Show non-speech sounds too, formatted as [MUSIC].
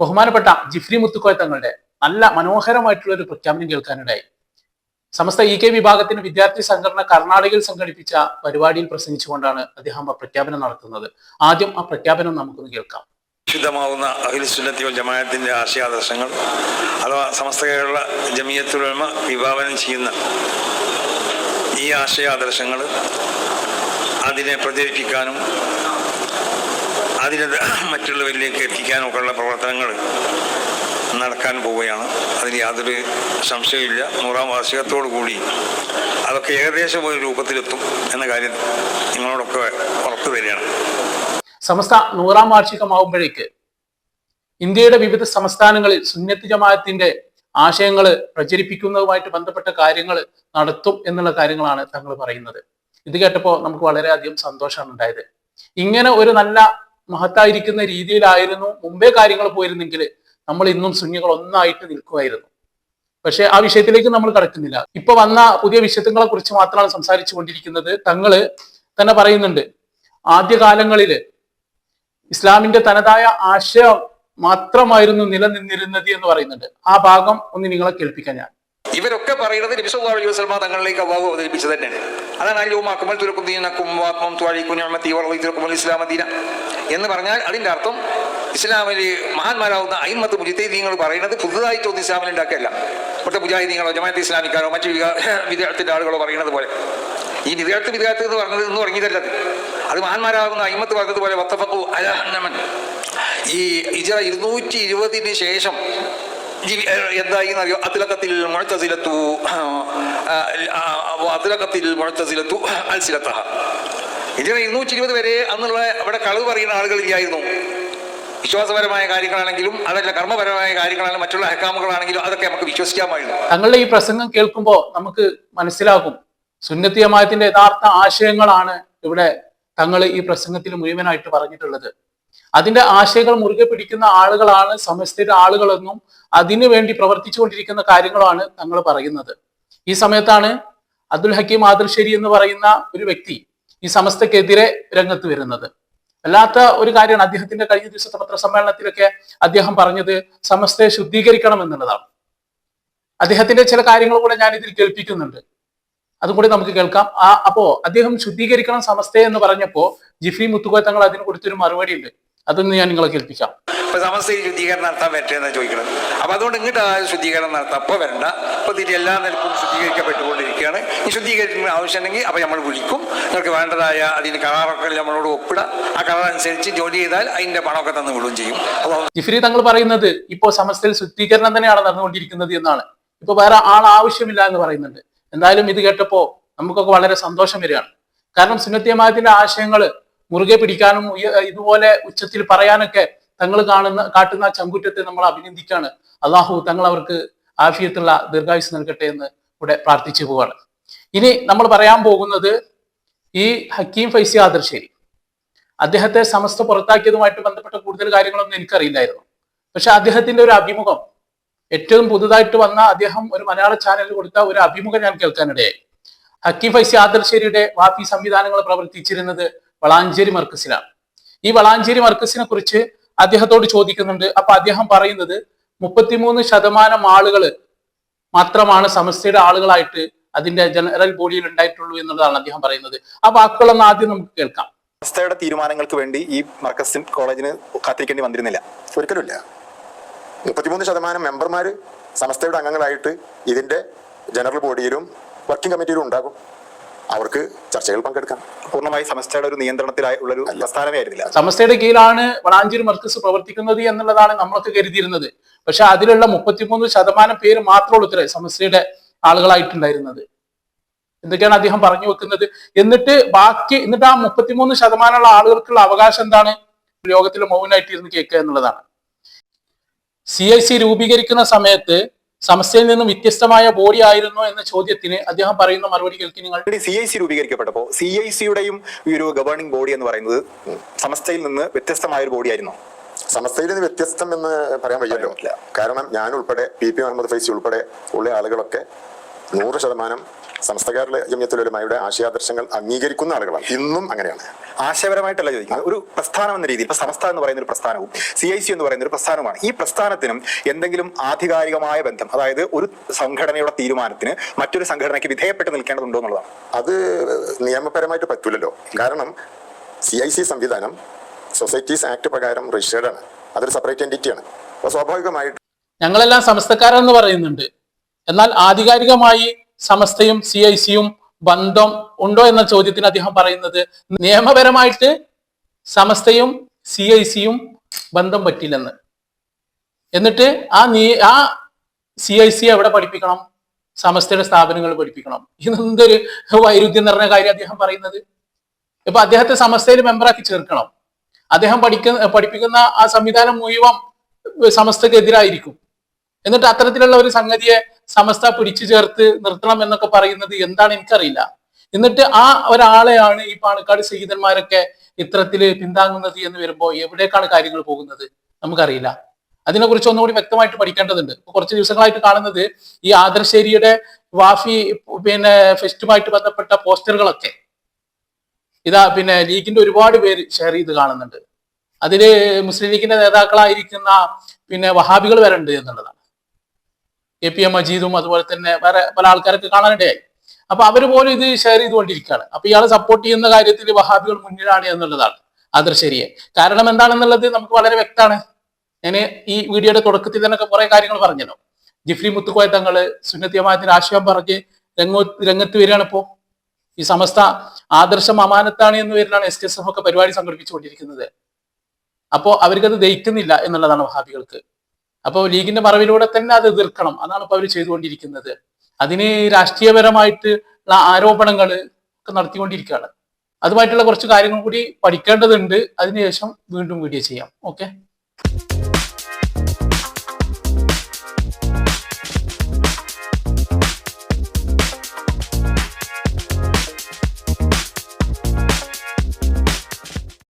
ബഹുമാനപ്പെട്ട ജിഫ്രി മുത്തുക്കോയ തങ്ങളുടെ നല്ല മനോഹരമായിട്ടുള്ള ഒരു പ്രഖ്യാപനം കേൾക്കാനിടയായി. സമസ്ത ഇ കെ വിഭാഗത്തിന് വിദ്യാർത്ഥി സംഘടന കർണാടകയിൽ സംഘടിപ്പിച്ച പരിപാടിയിൽ പ്രസംഗിച്ചുകൊണ്ടാണ് അദ്ദേഹം ആ പ്രഖ്യാപനം നടത്തുന്നത്. ആദ്യം ആ പ്രഖ്യാപനം നമുക്കൊന്ന് കേൾക്കാം. വിശുദ്ധമാവുന്ന അഖിൽ സുന്നത്തി വൽ ജമാഅത്തിന്റെ ആശയാദർശങ്ങൾ അഥവാ സമസ്ത കേരള ജമിയത്തുലമ വിഭാവനം ചെയ്യുന്ന ഈ ആശയാദർശങ്ങൾ അതിനെ പ്രചരിപ്പിക്കാനും അതിനെ [COUGHS] മറ്റുള്ളവരിലേക്ക് എത്തിക്കാനൊക്കെയുള്ള പ്രവർത്തനങ്ങൾ നടക്കാൻ പോവുകയാണ്. അതിന് യാതൊരു സംശയമില്ല നൂറാം വാർഷികത്തോടു കൂടി അതൊക്കെ ഏകദേശം ഒരു രൂപത്തിലെത്തും എന്ന കാര്യം നിങ്ങളോടൊക്കെ ഉറപ്പ് തരികയാണ്. സമസ്ത നൂറാം വാർഷികമാവുമ്പോഴേക്ക് ഇന്ത്യയുടെ വിവിധ സംസ്ഥാനങ്ങളിൽ സുന്നത്ത് ജമാഅത്തിന്റെ ആശയങ്ങൾ പ്രചരിപ്പിക്കുന്നതുമായിട്ട് ബന്ധപ്പെട്ട കാര്യങ്ങൾ നടത്തും എന്നുള്ള കാര്യങ്ങളാണ് തങ്ങൾ പറയുന്നത്. ഇത് കേട്ടപ്പോൾ നമുക്ക് വളരെയധികം സന്തോഷമാണ് ഉണ്ടായത്. ഇങ്ങനെ ഒരു നല്ല മഹത്തായിരിക്കുന്ന രീതിയിലായിരുന്നു മുമ്പേ കാര്യങ്ങൾ പോയിരുന്നെങ്കിൽ നമ്മൾ ഇന്നും സുന്നികൾ ഒന്നായിട്ട് നിൽക്കുമായിരുന്നു. പക്ഷെ ആ വിഷയത്തിലേക്ക് നമ്മൾ കടക്കുന്നില്ല. ഇപ്പൊ വന്ന പുതിയ വിഷയങ്ങളെ കുറിച്ച് മാത്രമാണ് സംസാരിച്ചു കൊണ്ടിരിക്കുന്നത്. തങ്ങൾ തന്നെ പറയുന്നുണ്ട് ആദ്യകാലങ്ങളിൽ ഇസ്ലാമിന്റെ തനതായ ആശയം മാത്രമായിരുന്നു നിലനിന്നിരുന്നത് എന്ന് പറയുന്നുണ്ട്. ആ ഭാഗം ഒന്ന് നിങ്ങളെ കേൾപ്പിക്കാൻ ഞാൻ. ഇവരൊക്കെ പറയുന്നത് നബി അലൈഹി തങ്ങളിലേക്ക് അള്ളാഹു അവതരിപ്പിച്ചത് തന്നെയാണ്. അതാണ് അയ്യോ അക്മൽ തുലക്കും ദീനക്കും വാത്മം ത്വാഴിക്കും നിഅമതി വറദീതുക്കും ഇസ്ലാമ ദീന. എന്ന് പറഞ്ഞാൽ അതിന്റെ അർത്ഥം ഇസ്ലാമിൽ മഹാന്മാരാവുന്ന അയിമത്ത് മുജിത്തീങ്ങൾ പറയുന്നത് പുതുതായിട്ടൊന്നും ഇസ്ലാമിൽ ഉണ്ടാക്കിയല്ല ഇവിടുത്തെ മുജാഹിദീങ്ങളോ ജമാഅത്ത് ഇസ്ലാമിക്കാരോ മറ്റു [LAUGHS] വിദ്യാർത്ഥിന്റെ ആളുകളോ പറയുന്നത് പോലെ. ഈ വിദ്യാർത്ഥി വിദ്യാർത്ഥി എന്ന് പറഞ്ഞത് ഇന്ന് തുടങ്ങിയതല്ലത് അത്. മഹാന്മാരാകുന്ന അയിമത്ത് പറഞ്ഞതുപോലെ ഈ ഇജറ ഇരുന്നൂറ്റി ഇരുപതിന് ശേഷം ഇരുന്നൂറ്റി ഇരുപത് വരെ അന്നുള്ള അവിടെ കളവ് പറയുന്ന ആളുകളില്ലായിരുന്നു വിശ്വാസപരമായ കാര്യങ്ങളാണെങ്കിലും അതല്ല കർമ്മപരമായ കാര്യങ്ങളാണെങ്കിലും മറ്റുള്ള അഹക്കാമുകളാണെങ്കിലും അതൊക്കെ നമുക്ക് വിശ്വസിക്കാമായിരുന്നു. തങ്ങളുടെ ഈ പ്രസംഗം കേൾക്കുമ്പോൾ നമുക്ക് മനസ്സിലാകും. സുന്നത്തിയമായത്തിന്റെ യഥാർത്ഥ ആശയങ്ങളാണ് ഇവിടെ തങ്ങൾ ഈ പ്രസംഗത്തിൽ മുഴുവനായിട്ട് പറഞ്ഞിട്ടുള്ളത്. അതിന്റെ ആശയങ്ങൾ മുറുകെ പിടിക്കുന്ന ആളുകളാണ് സമസ്തയുടെ ആളുകളെന്നും അതിനു വേണ്ടി പ്രവർത്തിച്ചുകൊണ്ടിരിക്കുന്ന കാര്യങ്ങളാണ് തങ്ങൾ പറയുന്നത്. ഈ സമയത്താണ് അബ്ദുൽ ഹക്കീം ആദർശേരി എന്ന് പറയുന്ന ഒരു വ്യക്തി ഈ സമസ്തക്കെതിരെ രംഗത്ത് വരുന്നത്. അല്ലാത്ത ഒരു കാര്യമാണ് അദ്ദേഹത്തിന്റെ കഴിഞ്ഞ ദിവസത്തെ പത്രസമ്മേളനത്തിലൊക്കെ അദ്ദേഹം പറഞ്ഞത് സമസ്തയെ ശുദ്ധീകരിക്കണം എന്നുള്ളതാണ്. അദ്ദേഹത്തിന്റെ ചില കാര്യങ്ങൾ കൂടെ ഞാൻ ഇതിൽ കേൾപ്പിക്കുന്നുണ്ട്. അതും കൂടി നമുക്ക് കേൾക്കാം. ആ അപ്പോ അദ്ദേഹം ശുദ്ധീകരിക്കണം സമസ്തയെ എന്ന് പറഞ്ഞപ്പോ ജിഫി മുത്തുകോയ തങ്ങൾ അതിന് കൊടുത്തൊരു മറുപടി ഉണ്ട് അതൊന്ന് ഞാൻ നിങ്ങളെ കേൾപ്പിക്കാം. ഇപ്പൊ സമസ്തയിൽ ശുദ്ധീകരണം നടത്താൻ പറ്റുമെന്നാണ് ചോദിക്കുന്നത് അപ്പൊ അതുകൊണ്ട് ഇങ്ങോട്ട് ആ ശുദ്ധീകരണം നടത്താം. അപ്പൊ വരണ്ട. അപ്പൊ തിരി എല്ലാ നിലക്കും ശുദ്ധീകരിക്കപ്പെട്ടുകൊണ്ടിരിക്കുകയാണ്. ഈ ശുദ്ധീകരിക്കുന്ന ആവശ്യമുണ്ടെങ്കിൽ അപ്പൊ നമ്മൾ വിളിക്കും. നിങ്ങൾക്ക് വേണ്ടതായ അതിന് കരാറൊക്കെ നമ്മളോട് ഒപ്പിട. ആ കരാർ അനുസരിച്ച് ജോലി ചെയ്താൽ അതിന്റെ പണമൊക്കെ തന്നു വിടുകയും ചെയ്യും. ജിഫ്രി തങ്ങൾ പറയുന്നത് ഇപ്പോ സമസ്തയിൽ ശുദ്ധീകരണം തന്നെയാണ് നടന്നുകൊണ്ടിരിക്കുന്നത് എന്നാണ്. ഇപ്പൊ വേറെ ആൾ ആവശ്യമില്ല എന്ന് പറയുന്നുണ്ട്. എന്തായാലും ഇത് കേട്ടപ്പോ നമുക്കൊക്കെ വളരെ സന്തോഷം വരികയാണ്. കാരണം സുന്നത്തിയമായത്തിന്റെ ആശയങ്ങൾ മുറുകെ പിടിക്കാനും ഇതുപോലെ ഉച്ചത്തിൽ പറയാനൊക്കെ തങ്ങൾ കാണുന്ന കാട്ടുന്ന ചങ്കുറ്റത്തെ നമ്മൾ അഭിനന്ദിക്കാണ്. അള്ളാഹു തങ്ങൾ അവർക്ക് ആഫിയത്തുള്ള ദീർഘായുസ് നൽകട്ടെ എന്ന് ഇവിടെ പ്രാർത്ഥിച്ചു പോവാണ്. ഇനി നമ്മൾ പറയാൻ പോകുന്നത് ഈ ഹക്കീം ഫൈസി ആദർശേരി. അദ്ദേഹത്തെ സമസ്ത പുറത്താക്കിയതുമായിട്ട് ബന്ധപ്പെട്ട കൂടുതൽ കാര്യങ്ങളൊന്നും എനിക്കറിയില്ലായിരുന്നു. പക്ഷെ അദ്ദേഹത്തിന്റെ ഒരു അഭിമുഖം ഏറ്റവും പുതുതായിട്ട് വന്ന അദ്ദേഹം ഒരു മലയാള ചാനലിൽ കൊടുത്ത ഒരു അഭിമുഖം ഞാൻ കേൾക്കാനിടയായി. ഹക്കീം ഫൈസി ആദർശേരിയുടെ വാപ്പി സംവിധാനങ്ങൾ പ്രവർത്തിച്ചിരുന്നത് വളാഞ്ചേരി മർക്കസിലാണ്. ഈ വളാഞ്ചേരി മർക്കസിനെ കുറിച്ച് അദ്ദേഹത്തോട് ചോദിക്കുന്നുണ്ട്. അപ്പൊ അദ്ദേഹം പറയുന്നത് മുപ്പത്തിമൂന്ന് ശതമാനം ആളുകൾ മാത്രമാണ് സമസ്തയുടെ ആളുകളായിട്ട് അതിന്റെ ജനറൽ ബോഡിയിൽ ഉണ്ടായിട്ടുള്ളൂ എന്നുള്ളതാണ് അദ്ദേഹം പറയുന്നത്. ആ വാക്കുകളൊന്ന് ആദ്യം നമുക്ക് കേൾക്കാം. സമസ്തയുടെ തീരുമാനങ്ങൾക്ക് വേണ്ടി ഈ മർക്കസ് കോളേജിന് കാത്തിരിക്കേണ്ടി വന്നിരുന്നില്ല. ഒരിക്കലുമില്ല. മുപ്പത്തിമൂന്ന് ശതമാനം മെമ്പർമാർ സമസ്തയുടെ അംഗങ്ങളായിട്ട് ഇതിന്റെ ജനറൽ ബോഡിയിലും വർക്കിംഗ് കമ്മിറ്റിയിലും ഉണ്ടാകും. അവർക്ക് ചർച്ചകൾ പങ്കെടുക്കാം. പൂർണമായി സമസ്തയുടെ ഒരു നിയന്ത്രണത്തിലായുള്ള ഉള്ളൊരു പ്രസ്ഥാനമേ ആയിരുന്നില്ല. സമസ്തയുടെ കീഴിലാണ് വളാഞ്ചേരി മർക്കസ് പ്രവർത്തിക്കുന്നത് എന്നുള്ളതാണ് നമ്മളൊക്കെ കരുതിയിരുന്നത്. പക്ഷെ അതിലുള്ള മുപ്പത്തിമൂന്ന് ശതമാനം പേര് മാത്രമേ ഉള്ളൂ ഇത്ര സമസ്തയുടെ ആളുകളായിട്ടുണ്ടായിരുന്നത്. എന്തൊക്കെയാണ് അദ്ദേഹം പറഞ്ഞു വെക്കുന്നത്? എന്നിട്ട് ബാക്കി എന്നിട്ട് ആ മുപ്പത്തിമൂന്ന് ശതമാനമുള്ള ആളുകൾക്കുള്ള അവകാശം എന്താണ്? യോഗത്തിൽ മൗനായിട്ട് ഇരുന്ന് കേൾക്കുക എന്നുള്ളതാണ്. സി ഐ സി രൂപീകരിക്കുന്ന സമയത്ത് സമസ്തയിൽ നിന്നും വ്യത്യസ്തമായ ബോഡി ആയിരുന്നു എന്ന ചോദ്യത്തിന് അദ്ദേഹം പറയുന്ന മറുപടി കേൾക്കി നിങ്ങൾ. സി ഐ സി രൂപീകരിക്കപ്പെട്ടപ്പോൾ സി ഐ സിയുടെയും ഈ ഒരു ഗവേണിംഗ് ബോഡി എന്ന് പറയുന്നത് സമസ്തയിൽ നിന്ന് വ്യത്യസ്തമായ ഒരു ബോഡി ആയിരുന്നു? സമസ്തയിൽ നിന്ന് വ്യത്യസ്തം എന്ന് പറയാൻ വയ്യല്ലോ. കാരണം ഞാൻ ഉൾപ്പെടെ പി പി മുഹമ്മദ് ഫൈസി ഉൾപ്പെടെ ഉള്ള ആളുകളൊക്കെ നൂറ് ശതമാനം സംസ്ഥകാരിലെ ജമ്യത്തിലൊരുമായുടെ ആശയാദർശങ്ങൾ അംഗീകരിക്കുന്ന ആളുകളാണ്. ഇന്നും അങ്ങനെയാണ്. ആശയപരമായിട്ടല്ല ചോദിക്കുന്നത്. ഒരു പ്രസ്ഥാനം എന്ന രീതിയിൽ ഇപ്പൊ സംസ്ഥ എന്ന് പറയുന്ന ഒരു പ്രസ്ഥാനവും സി ഐ സി എന്ന് പറയുന്ന ഒരു പ്രസ്ഥാനമാണ് ഈ പ്രസ്ഥാനത്തിനും എന്തെങ്കിലും ആധികാരികമായ ബന്ധം അതായത് ഒരു സംഘടനയുടെ തീരുമാനത്തിന് മറ്റൊരു സംഘടനയ്ക്ക് വിധേയപ്പെട്ട് നിൽക്കേണ്ടതുണ്ടോ എന്നുള്ളതാണ്. അത് നിയമപരമായിട്ട് പറ്റൂലല്ലോ. കാരണം സി ഐ സി സംവിധാനം സൊസൈറ്റീസ് ആക്ട് പ്രകാരം രജിസ്റ്റേർഡ് ആണ്. അതൊരു സെപ്പറേറ്റ് എന്റിറ്റിയാണ് അപ്പോൾ സ്വാഭാവികമായിട്ട് ഞങ്ങളെല്ലാം സംസ്ഥക്കാരെന്ന് പറയുന്നുണ്ട്. എന്നാൽ ആധികാരികമായി സമസ്തയും സി ഐ സിയും ബന്ധം ഉണ്ടോ എന്ന ചോദ്യത്തിന് അദ്ദേഹം പറയുന്നത് നിയമപരമായിട്ട് സമസ്തയും സി ഐ സിയും ബന്ധം പറ്റില്ലെന്ന്. എന്നിട്ട് ആ നീ ആ സി ഐ സി എവിടെ പഠിപ്പിക്കണം? സമസ്തയുടെ സ്ഥാപനങ്ങൾ പഠിപ്പിക്കണം. ഇതെന്തൊരു വൈരുദ്ധ്യം നിറഞ്ഞ കാര്യം അദ്ദേഹം പറയുന്നത്. ഇപ്പൊ അദ്ദേഹത്തെ സമസ്തയിൽ മെമ്പറാക്കി ചേർക്കണം. അദ്ദേഹം പഠിക്കുന്ന പഠിപ്പിക്കുന്ന ആ സംവിധാനം മുഴുവൻ സമസ്തക്കെതിരായിരിക്കും എന്നിട്ട് അത്തരത്തിലുള്ള ഒരു സംഗതിയെ സമസ്ത പിടിച്ചു ചേർത്ത് നിർത്തണം എന്നൊക്കെ പറയുന്നത് എന്താണ് എനിക്കറിയില്ല. എന്നിട്ട് ആ ഒരാളെയാണ് ഈ പാണക്കാട് സഹിതന്മാരൊക്കെ ഇത്തരത്തിൽ പിന്താങ്ങുന്നത് എന്ന് വരുമ്പോൾ എവിടേക്കാണ് കാര്യങ്ങൾ പോകുന്നത്? നമുക്കറിയില്ല. അതിനെക്കുറിച്ച് ഒന്നുകൂടി വ്യക്തമായിട്ട് പഠിക്കേണ്ടതുണ്ട്. കുറച്ച് ദിവസങ്ങളായിട്ട് കാണുന്നത് ഈ ആദർശേരിയുടെ വാഫി പിന്നെ ഫെസ്റ്റുമായിട്ട് ബന്ധപ്പെട്ട പോസ്റ്ററുകളൊക്കെ. ഇതാ പിന്നെ ലീഗിന്റെ ഒരുപാട് പേര് ഷെയർ ചെയ്ത് കാണുന്നുണ്ട്. അതിൽ മുസ്ലിം ലീഗിന്റെ നേതാക്കളായിരിക്കുന്ന പിന്നെ വഹാബികൾ വരണ്ട് എന്നുള്ളതാണ്. എ പി എം മജീദും അതുപോലെ തന്നെ വേറെ പല ആൾക്കാരൊക്കെ കാണാനിടയായി. അപ്പൊ അവർ പോലും ഇത് ഷെയർ ചെയ്തുകൊണ്ടിരിക്കുകയാണ്. അപ്പൊ ഇയാളെ സപ്പോർട്ട് ചെയ്യുന്ന കാര്യത്തിൽ വഹാബികൾ മുന്നിലാണ് എന്നുള്ളതാണ് ആദർശരിയെ കാരണം എന്താണെന്നുള്ളത് നമുക്ക് വളരെ വ്യക്തമാണ്. ഞാൻ ഈ വീഡിയോയുടെ തുടക്കത്തിൽ തന്നെ കുറെ കാര്യങ്ങൾ പറഞ്ഞല്ലോ. ജിഫ്രി മുത്തുക്കോയ തങ്ങൾ സുന്നത്തിയമായത്തിന്റെ ആശയം പറഞ്ഞ് രംഗോ രംഗത്ത് വരികയാണ് ഇപ്പോ. ഈ സമസ്ത ആദർശം അമാനത്താണ് എന്ന് പേരിലാണ് എസ് എസ് എഫ് ഒക്കെ പരിപാടി സംഘടിപ്പിച്ചുകൊണ്ടിരിക്കുന്നത്. അപ്പോ അവർക്കത് ദഹിക്കുന്നില്ല എന്നുള്ളതാണ് വഹാബികൾക്ക്. അപ്പോൾ ലീഗിന്റെ മറവിലൂടെ തന്നെ അത് എതിർക്കണം. അതാണ് ഇപ്പൊ അവർ ചെയ്തുകൊണ്ടിരിക്കുന്നത്. അതിന് രാഷ്ട്രീയപരമായിട്ട് ഉള്ള ആരോപണങ്ങൾ ഒക്കെ നടത്തിക്കൊണ്ടിരിക്കുകയാണ്. അതുമായിട്ടുള്ള കുറച്ച് കാര്യങ്ങൾ കൂടി പഠിക്കേണ്ടതുണ്ട്. അതിനുശേഷം വീണ്ടും വീഡിയോ ചെയ്യാം. ഓക്കെ